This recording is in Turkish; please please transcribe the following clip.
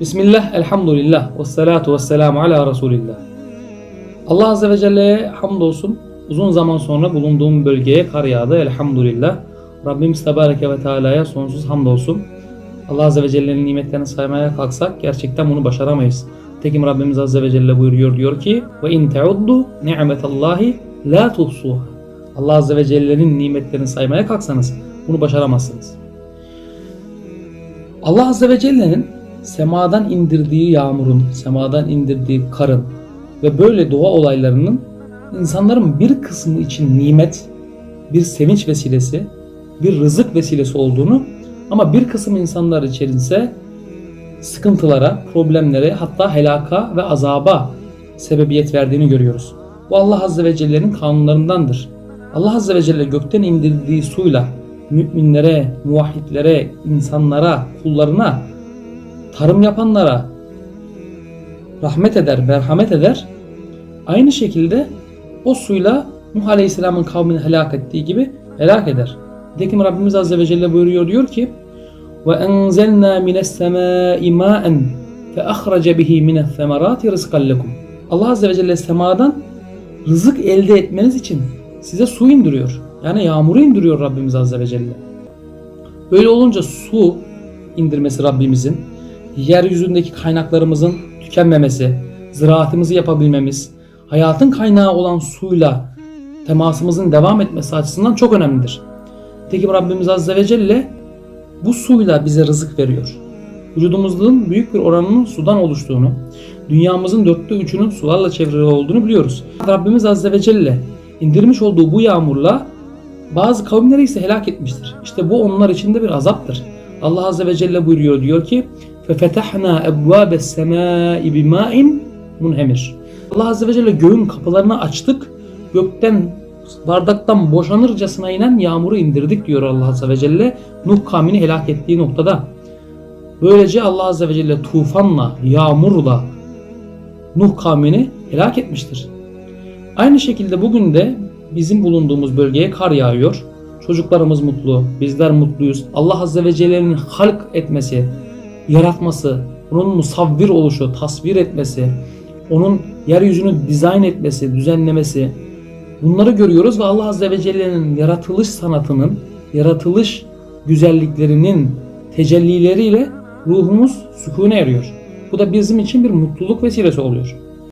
Bismillah, elhamdülillah, ve salatu ve selamu ala Resulillah. Allah Azze ve Celle'ye hamdolsun. Uzun zaman sonra bulunduğum bölgeye kar yağdı elhamdülillah. Rabbimiz Tebareke ve Teala'ya sonsuz hamdolsun. Allah Azze ve Celle'nin nimetlerini saymaya kalksak gerçekten bunu başaramayız. Tekim Rabbimiz Azze ve Celle buyuruyor diyor ki ve in teuddu ni'metallahi la tuhsuha. Allah Azze ve Celle'nin nimetlerini saymaya kalksanız bunu başaramazsınız. Allah Azze ve Celle'nin semadan indirdiği yağmurun, semadan indirdiği karın ve böyle doğa olaylarının insanların bir kısmı için nimet, bir sevinç vesilesi, bir rızık vesilesi olduğunu ama bir kısım insanlar için ise sıkıntılara, problemlere hatta helaka ve azaba sebebiyet verdiğini görüyoruz. Bu Allah Azze ve Celle'nin kanunlarındandır. Allah Azze ve Celle gökten indirdiği suyla müminlere, muvahhidlere, insanlara, kullarına, tarım yapanlara rahmet eder, merhamet eder. Aynı şekilde o suyla Nuh Aleyhisselam'ın kavmini helak ettiği gibi helak eder. Nitekim Rabbimiz Azze ve Celle buyuruyor diyor ki وَاَنْزَلْنَا مِنَ السَّمَاءِ مَاءً فَأَخْرَجَ بِهِ مِنَ الثَّمَرَاتِ رِزْقًا لَكُمْ Allah Azze ve Celle semadan rızık elde etmeniz için size su indiriyor. Yani yağmuru indiriyor Rabbimiz Azze ve Celle. Böyle olunca su indirmesi Rabbimizin, yeryüzündeki kaynaklarımızın tükenmemesi, ziraatımızı yapabilmemiz, hayatın kaynağı olan suyla temasımızın devam etmesi açısından çok önemlidir. Tekim Rabbimiz Azze ve Celle bu suyla bize rızık veriyor. Vücudumuzun büyük bir oranının sudan oluştuğunu, dünyamızın dörtte üçünün sularla çevrili olduğunu biliyoruz. Rabbimiz Azze ve Celle indirmiş olduğu bu yağmurla bazı kavimleri ise helak etmiştir. İşte bu onlar için de bir azaptır. Allah Azze ve Celle buyuruyor diyor ki فَفَتَحْنَا اَبْوَابَ السَّمَاءِ بِمَاءٍ munhemir. Allah Azze ve Celle göğün kapılarını açtık. Gökten bardaktan boşanırcasına inen yağmuru indirdik diyor Allah Azze ve Celle. Nuh kavmini helak ettiği noktada. Böylece Allah Azze ve Celle tufanla, yağmurla Nuh kavmini helak etmiştir. Aynı şekilde bugün de bizim bulunduğumuz bölgeye kar yağıyor. Çocuklarımız mutlu, bizler mutluyuz. Allah Azze ve Celle'nin halk etmesi, yaratması, onun musavvir oluşu, tasvir etmesi, onun yeryüzünü dizayn etmesi, düzenlemesi bunları görüyoruz ve Allah Azze ve Celle'nin yaratılış sanatının, yaratılış güzelliklerinin tecellileriyle ruhumuz sükûne eriyor. Bu da bizim için bir mutluluk vesilesi oluyor.